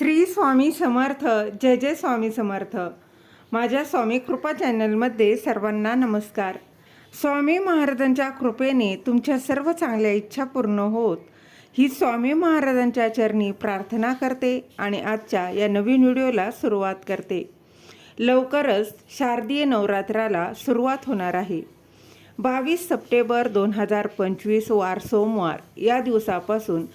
श्री स्वामी समर्थ जय जय स्वामी समर्थ. माझ्या स्वामी कृपा चॅनलमध्ये सर्वांना नमस्कार. स्वामी महाराजांच्या कृपेने तुमच्या सर्व चांगल्या इच्छा पूर्ण होत. ही स्वामी महाराजांच्या चरणी प्रार्थना करते आणि आजच्या या नवीन व्हिडिओला सुरुवात करते. लवकरच शारदीय नवरात्राला सुरुवात होणार आहे. बावीस सप्टेंबर दोन हजार पंचवीस वार सोमवार या दिवसापासून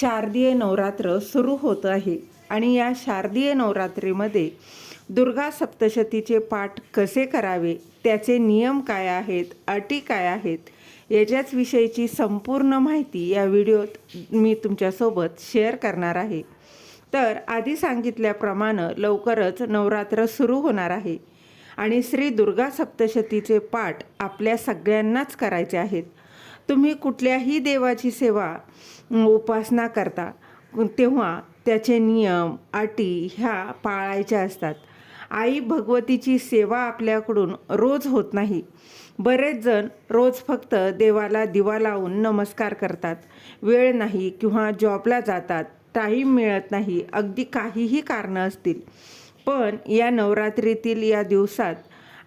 शारदीय नवरात्र सुरू होत आहे. आणि या शारदीय नवरात्रीमध्ये दुर्गा सप्तशतीचे पाठ कसे करावे? त्याचे नियम काय आहेत? अटी काय आहेत? याच्याच विषयीची संपूर्ण माहिती या व्हिडिओत मी तुमच्यासोबत शेअर करणार आहे. तर आधी सांगितल्याप्रमाणे लवकरच नवरात्र सुरू होणार आहे. आणि श्री दुर्गा सप्तशतीचे पाठ आपल्या सगळ्यांनाच करायचे आहेत. तुम्ही कुठल्याही देवाची सेवा उपासना करता तेव्हा त्याचे नियम अटी ह्या पाळायच्या असतात. आई भगवतीची सेवा आपल्याकडून रोज होत नाही. बरेच जण रोज फक्त देवाला दिवा लावून नमस्कार करतात. वेळ नाही किंवा जॉबला जातात. टाईम मिळत नाही. अगदी काहीही कारणं असतील. पण या नवरात्रीतील या दिवसात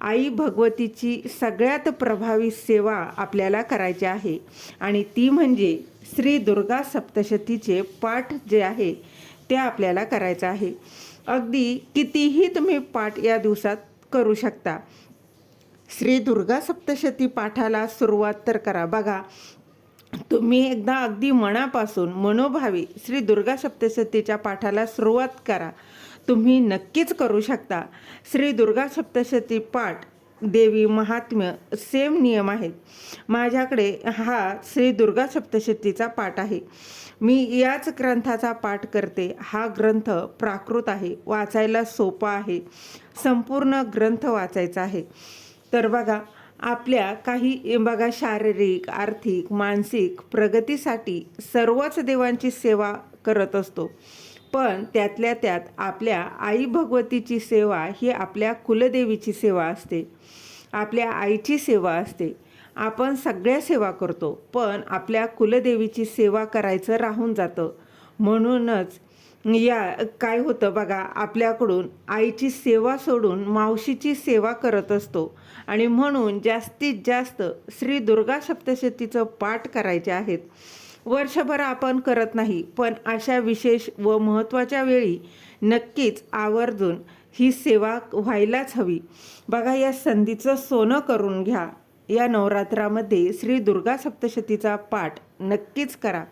आई भगवतीची सगळ्यात प्रभावी सेवा आपल्याला करायची आहे. आणि ती म्हणजे श्री दुर्गा सप्तशतीचे पाठ जे आहे ते आपल्याला करायचं आहे. अगदी कितीही तुम्ही पाठ या दिवसात करू शकता. श्री दुर्गा सप्तशती पाठाला सुरुवात तर करा. बघा तुम्ही एकदा अगदी मनापासून मनोभावी श्री दुर्गा सप्तशतीच्या पाठाला सुरुवात करा. तुम्ही नक्कीच करू शकता. श्री दुर्गा सप्तशती पाठ देवी महात्म्य सेम नियम आहेत. माझ्याकडे हा श्री दुर्गा सप्तशतीचा पाठ आहे. मी याच ग्रंथाचा पाठ करते. हा ग्रंथ प्राकृत आहे. वाचायला सोपा आहे. संपूर्ण ग्रंथ वाचायचा आहे. तर बघा आपल्या काही बघा शारीरिक आर्थिक मानसिक प्रगतीसाठी सर्वच देवांची सेवा करत असतो. पण त्यातल्या त्यात आपल्या आई भगवतीची सेवा ही आपल्या कुलदेवीची सेवा असते. आपल्या आईची सेवा असते. आपण सगळ्या सेवा करतो पण आपल्या कुलदेवीची सेवा करायचं राहून जातं. म्हणूनच या काय होतं बघा आपल्याकडून आईची सेवा सोडून मावशीची सेवा करत असतो. आणि म्हणून जास्तीत जास्त श्री दुर्गा सप्तशतीचं पाठ करायचे आहेत. वर्षभर आपण करत नाही पण अशा विशेष व महत्त्वाच्या वेळी नक्कीच आवर्जून ही सेवा व्हायलाच हवी. बघा या संधीचं सोनं करून घ्या. या नवरात्रामध्ये श्री दुर्गा सप्तशतीचा पाठ नक्कीच करा.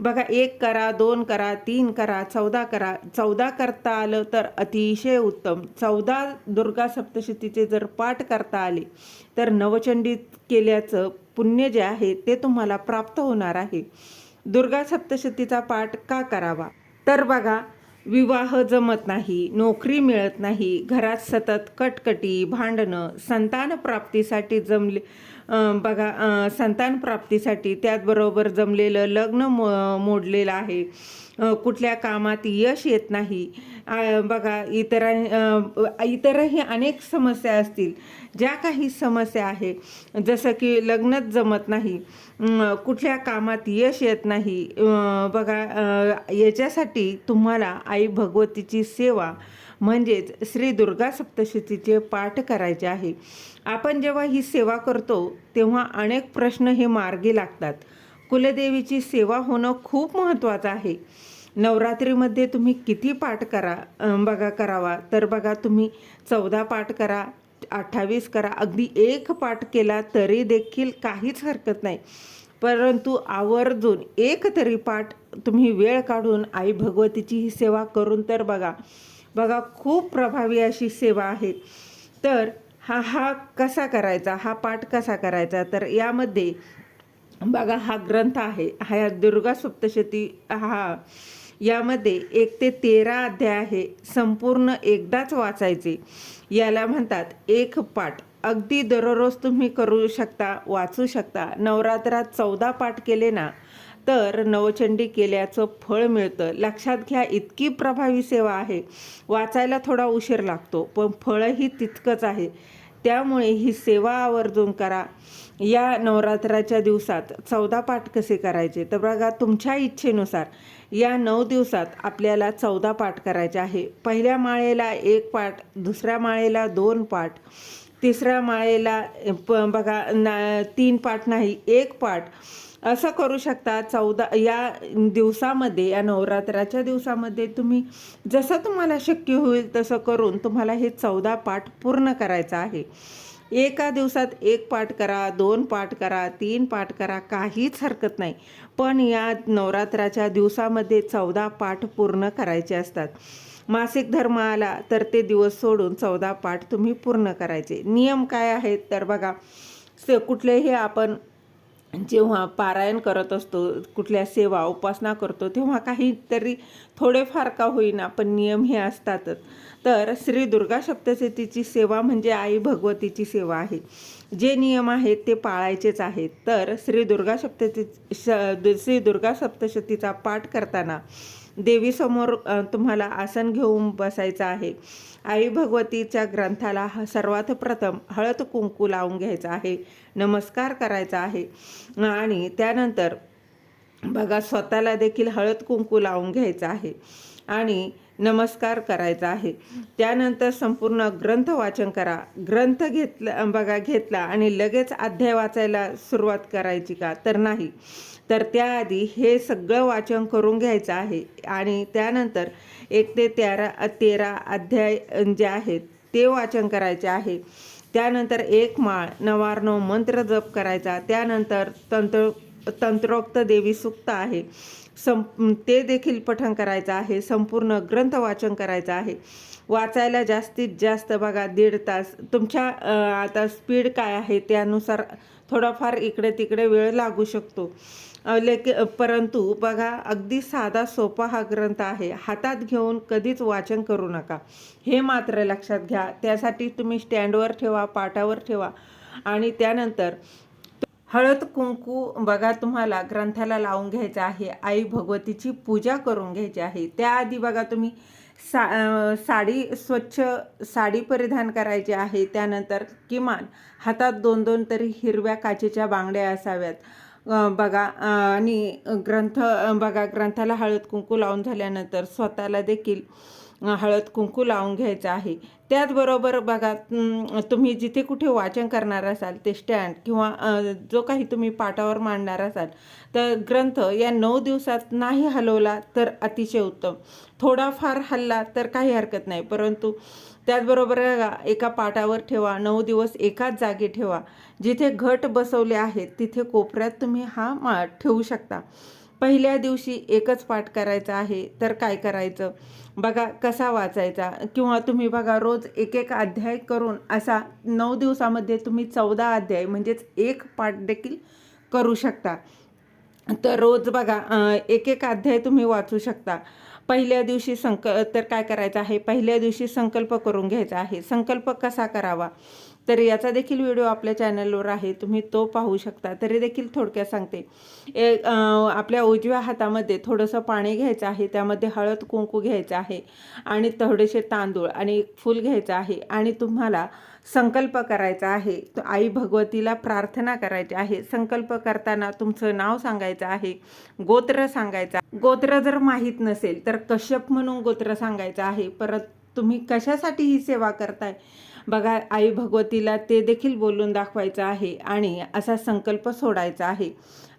बघा एक करा दोन करा तीन करा चौदा करा. चौदा करता आलं तर अतिशय उत्तम. चौदा दुर्गा सप्तशतीचे जर पाठ करता आले तर नवचंडीत केल्याचं पुण्य जे आहे ते तुम्हाला प्राप्त होणार आहे. दुर्गा सप्तशतीचा पाठ का करावा? तर बघा विवाह जमत नाही नोकरी मिळत नाही घरात सतत कटकटी भांडणं संतान प्राप्तीसाठी जमले बघा संतान प्राप्तीसाठी त्याचबरोबर जमलेलं लग्न मो मोडलेलं आहे. कुठल्या कामात यश येत नाही. बघा इतर इतरही अनेक समस्या असतील. ज्या काही समस्या आहे जसं की लग्नच जमत नाही कुठल्या कामात यश येत नाही बघा याच्यासाठी तुम्हाला आई भगवतीची सेवा म्हणजेच श्री दुर्गा सप्तशतीचे पाठ करायचे आहे. आपण जेव्हा ही सेवा करतो तेव्हा अनेक प्रश्न हे मार्गी लागतात. कुलदेवीची सेवा होणं खूप महत्त्वाचं आहे. नवरात्रीमध्ये तुम्ही किती पाठ करा बघा करावा. तर बघा तुम्ही चौदा पाठ करा अठ्ठावीस करा. अगदी एक पाठ केला तरी देखील काहीच हरकत नाही. परंतु आवर्जून एक तरी पाठ तुम्ही वेळ काढून आई भगवतीची ही सेवा करून तर बघा. बघा खूप प्रभावी अशी सेवा आहे. तर हा हा कसा करायचा? हा पाठ कसा करायचा? तर यामध्ये बघा हा ग्रंथ आहे. हा दुर्गा सप्तशती हा यामध्ये एक ते तेरा अध्याय आहे. संपूर्ण एकदाच वाचायचे. याला म्हणतात एक पाठ. अगदी दररोज तुम्ही करू शकता वाचू शकता. नवरात्रात चौदा पाठ केले ना तर नवचंडी केल्याचं फळ मिळतं. लक्षात घ्या इतकी प्रभावी सेवा आहे. वाचायला थोडा उशीर लागतो पण फळही तितकंच आहे. त्यामुळे ही सेवा आवर्जून करा. या नवरात्राच्या दिवसात चौदा पाठ कसे करायचे? तर बघा तुमच्या इच्छेनुसार या नऊ दिवसात आपल्याला चौदा पाठ करायचे आहे. पहिल्या माळेला एक पाठ दुसऱ्या माळेला दोन पाठ तिसऱ्या माळेला प बघा ना तीन पाठ नाही एक पाठ. असं करू शकता. चौदा या दिवसामध्ये या नवरात्राच्या दिवसामध्ये तुम्ही जसं तुम्हाला शक्य होईल तसं करून तुम्हाला हे चौदा पाठ पूर्ण करायचं आहे. एका दिवसात एक पाठ करा दोन पाठ करा तीन पाठ करा काहीच हरकत नाही. पण या नवरात्राच्या दिवसामध्ये चौदा पाठ पूर्ण करायचे असतात. मासिक धर्म आला तर ते दिवस सोडून चौदा पाठ तुम्ही पूर्ण करायचे. नियम काय आहेत? तर बघा स कुठलेही आपण जेव्हा पारायण करत असतो कुठल्या सेवा उपासना करतो तेव्हा काहीतरी थोडेफार का होईना पण नियम हे असतातच. तर श्री दुर्गा सप्तशतीची सेवा म्हणजे आई भगवतीची सेवा आहे. जे नियम आहेत ते पाळायचेच आहेत. तर श्री दुर्गा सप्तती श श्री दुर्गा सप्तशतीचा पाठ करताना देवीसमोर तुम्हाला आसन घेऊन बसायचं आहे. आई भगवतीच्या ग्रंथाला सर्वात प्रथम हळद कुंकू लावून घ्यायचा आहे. नमस्कार करायचा आहे. आणि त्यानंतर बघा स्वतःला देखील हळद कुंकू लावून घ्यायचं आहे. आणि नमस्कार करायचा आहे. त्यानंतर संपूर्ण ग्रंथ वाचन करा. ग्रंथ घेतला बघा घेतला आणि लगेच अध्याय वाचायला सुरुवात करायची का? तर नाही. तर त्याआधी हे सगळं वाचन करून घ्यायचं आहे. आणि त्यानंतर एक ते तेरा तेरा अध्याय जे आहेत ते वाचन करायचे आहे. त्यानंतर एक माळ नवार्णव मंत्र जप करायचा. त्यानंतर तंत्र तंत्रोक्त देवी सुक्त आहे. सं ते देखील पठण करायचं आहे. संपूर्ण ग्रंथ वाचन करायचं आहे. वाचायला जास्तीत जास्त बघा दीड तास. तुमच्या आता स्पीड काय आहे त्यानुसार थोडाफार इकडे तिकडे वेळ लागू शकतो. लेख परंतु बघा अगदी साधा सोपा हा ग्रंथ आहे. हातात घेऊन कधीच वाचन करू नका. हे मात्र लक्षात घ्या. त्यासाठी तुम्ही स्टँडवर ठेवा पाटावर ठेवा आणि त्यानंतर हळद कुंकू बघा तुम्हाला ग्रंथाला लावून घ्यायचं आहे आई भगवतीची पूजा करून घ्यायची आहे. त्याआधी बघा तुम्ही सा साडी स्वच्छ साडी परिधान करायची आहे त्यानंतर किमान हातात दोन दोन तरी हिरव्या काचेच्या बांगड्या असाव्यात. बघा आणि ग्रंथ बघा ग्रंथाला हळद कुंकू लावून झाल्यानंतर स्वतःला देखील हळद कुंकू लावून घ्यायचं आहे. त्याचबरोबर बघा तुम्ही जिथे कुठे वाचन करणार असाल ते स्टँड किंवा जो काही तुम्ही पाटावर मांडणार असाल तर ग्रंथ या नऊ दिवसात नाही हलवला तर अतिशय उत्तम. थोडाफार हल्ला तर काही हरकत नाही परंतु त्याचबरोबर बघा, एका पाटावर ठेवा नऊ दिवस एकाच जागी ठेवा. जिथे घट बसवले आहेत तिथे कोपऱ्यात तुम्ही हा मा ठेवू शकता. पहिल्या दिवशी एकच पाठ करायचा आहे तर काय करायचं? बघा कसा वाचायचा? किंवा तुम्ही बघा रोज एक एक अध्याय करून असा नऊ दिवसामध्ये तुम्ही चौदा अध्याय म्हणजेच एक पाठ देखील करू शकता. तर रोज बघा एक एक अध्याय तुम्ही वाचू शकता. पहिल्या दिवशी संक तर काय करायचं आहे? पहिल्या दिवशी संकल्प करून घ्यायचा आहे. संकल्प कसा करावा? तर याचा देखील व्हिडिओ आपल्या चॅनलवर आहे तुम्ही तो पाहू शकता. तरी देखील थोडक्यात सांगते. ए आपल्या उजव्या हातामध्ये थोडंसं पाणी घ्यायचं आहे त्यामध्ये हळद कुंकू घ्यायचं आहे आणि थोडेसे तांदूळ आणि एक फूल घ्यायचं आहे आणि तुम्हाला संकल्प करायचा आहे. आई भगवतीला प्रार्थना करायची आहे. संकल्प करताना तुमचं नाव सांगायचं आहे गोत्र सांगायचं गोत्र जर माहीत नसेल तर कश्यप म्हणून गोत्र सांगायचं आहे. परत तुम्ही कशासाठी ही सेवा करताय? बघा आई भगवतीला ते देखील बोलून दाखवायचं आहे आणि असा संकल्प सोडायचा आहे.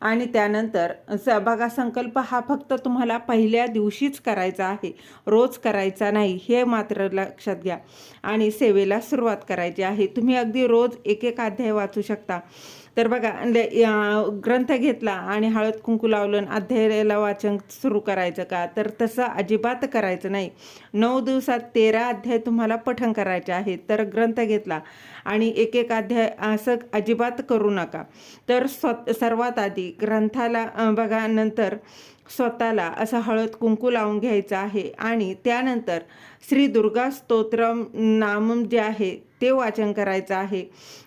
आणि त्यानंतर स बघा संकल्प हा फक्त तुम्हाला पहिल्या दिवशीच करायचा आहे. रोज करायचा नाही हे मात्र लक्षात घ्या. आणि सेवेला सुरुवात करायची आहे. तुम्ही अगदी रोज एक एक अध्याय वाचू शकता. तर बघा ग्रंथ घेतला आणि हळद कुंकू लावलं अध्यायाला वाचन सुरू करायचं का? तर तसं अजिबात करायचं नाही. नऊ दिवसात तेरा अध्याय तुम्हाला पठण करायचे आहेत. तर ग्रंथ घेतला आणि एक एक अध्याय असं अजिबात करू नका. तर स्व सर्वात आधी ग्रंथाला बघा नंतर स्वतःला असं हळद कुंकू लावून घ्यायचं आहे. आणि त्यानंतर श्री दुर्गा स्तोत्रम नाम जे आहे ते वाचन करायचं आहे.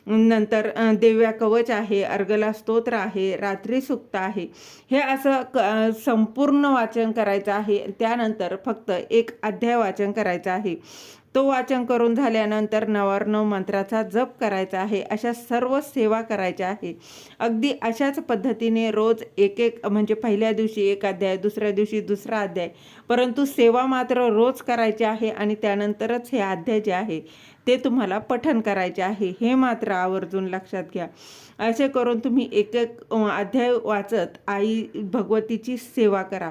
नंतर देव्या कवच आहे अर्गला स्तोत्र आहे रात्री सुक्त आहे. हे असं क संपूर्ण वाचन करायचं आहे. त्यानंतर फक्त एक अध्याय वाचन करायचं आहे. तो वाचन करून झाल्यानंतर नवार्णव मंत्राचा जप करायचा आहे अशा सर्व सेवा करायच्या आहे. अगदी अशाच पद्धतीने रोज एक एक म्हणजे पहिल्या दिवशी एक अध्याय दुसऱ्या दिवशी दुसरा अध्याय परंतु सेवा मात्र रोज करायची आहे आणि त्यानंतरच हे अध्याय जे आहे ते तुम्हाला पठन करायचे आहे. हे मात्र आवर्जून लक्षात घ्या. असे करून तुम्ही एक एक अध्याय वाचत आई भगवतीची सेवा करा.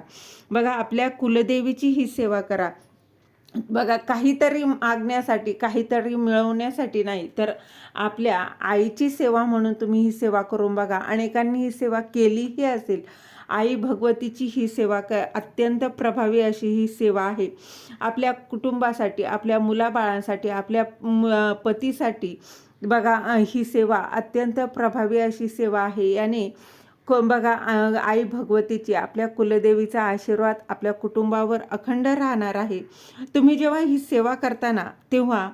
बघा आपल्या कुलदेवीची ही सेवा करा. बघा काहीतरी मागण्यासाठी काहीतरी मिळवण्यासाठी नाही तर आपल्या आईची सेवा म्हणून तुम्ही ही सेवा करून बघा. अनेकांनी ही सेवा केलीही असेल. आई भगवतीची ही सेवा क अत्यंत प्रभावी अशी ही सेवा आहे. आपल्या कुटुंबासाठी आपल्या मुलाबाळांसाठी आपल्या म- पतीसाठी बघा ही सेवा अत्यंत प्रभावी अशी सेवा आहे. याने बघा आई भगवतीची आपल्या कुलदेवीचा आशीर्वाद आपल्या कुटुंबावर अखंड राहणार आहे. तुम्ही जेव्हा ही सेवा करताना तेव्हा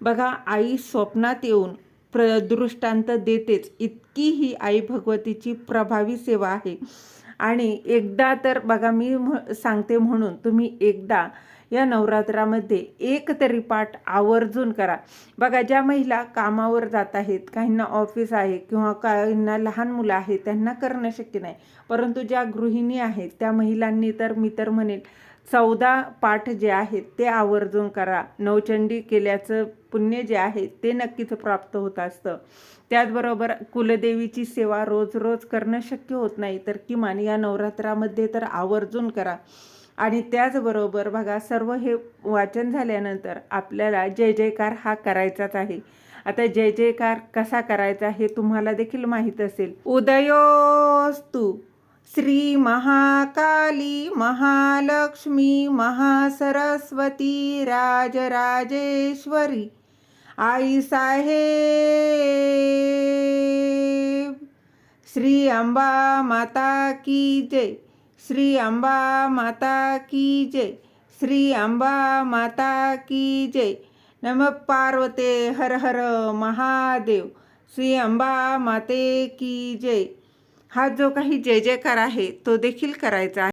बघा आई स्वप्नात येऊन प्र दृष्टांत देतेच. इतकी ही आई भगवतीची प्रभावी सेवा आहे. आणि एकदा तर बघा मी म्ह सांगते म्हणून तुम्ही एकदा या नवरात्रामध्ये एक तरी पाठ आवर्जून करा. बघा ज्या महिला कामावर जात आहेत काहींना ऑफिस आहे किंवा काहींना लहान मुलं आहेत त्यांना करणं शक्य नाही. परंतु ज्या गृहिणी आहेत त्या महिलांनी तर मी तर म्हणेन चौदा पाठ जे आहेत ते आवर्जून करा. नवचंडी केल्याचं पुण्य जे आहे ते नक्कीच प्राप्त होत असतं. त्याचबरोबर कुलदेवीची सेवा रोज रोज करणं शक्य होत नाही तर किमान या नवरात्रामध्ये तर आवर्जून करा. आणि त्याचबरोबर बघा सर्व हे वाचन झाल्यानंतर आपल्याला जय जयकार हा करायचाच आहे. आता जय जयकार कसा करायचा हे तुम्हाला देखील माहीत असेल. उदयोस्तु श्री महाकाली महालक्ष्मी महासरस्वती राजराजेश्वरी आई साहेब श्री अंबा माता की जय. श्री अंबा माता की जय। श्री अंबा माता की जय। नम पार्वते हर हर महादेव। श्री अंबा माते की जय। हा जो काही जय जयकार आहे तो देखील करायचा आहे.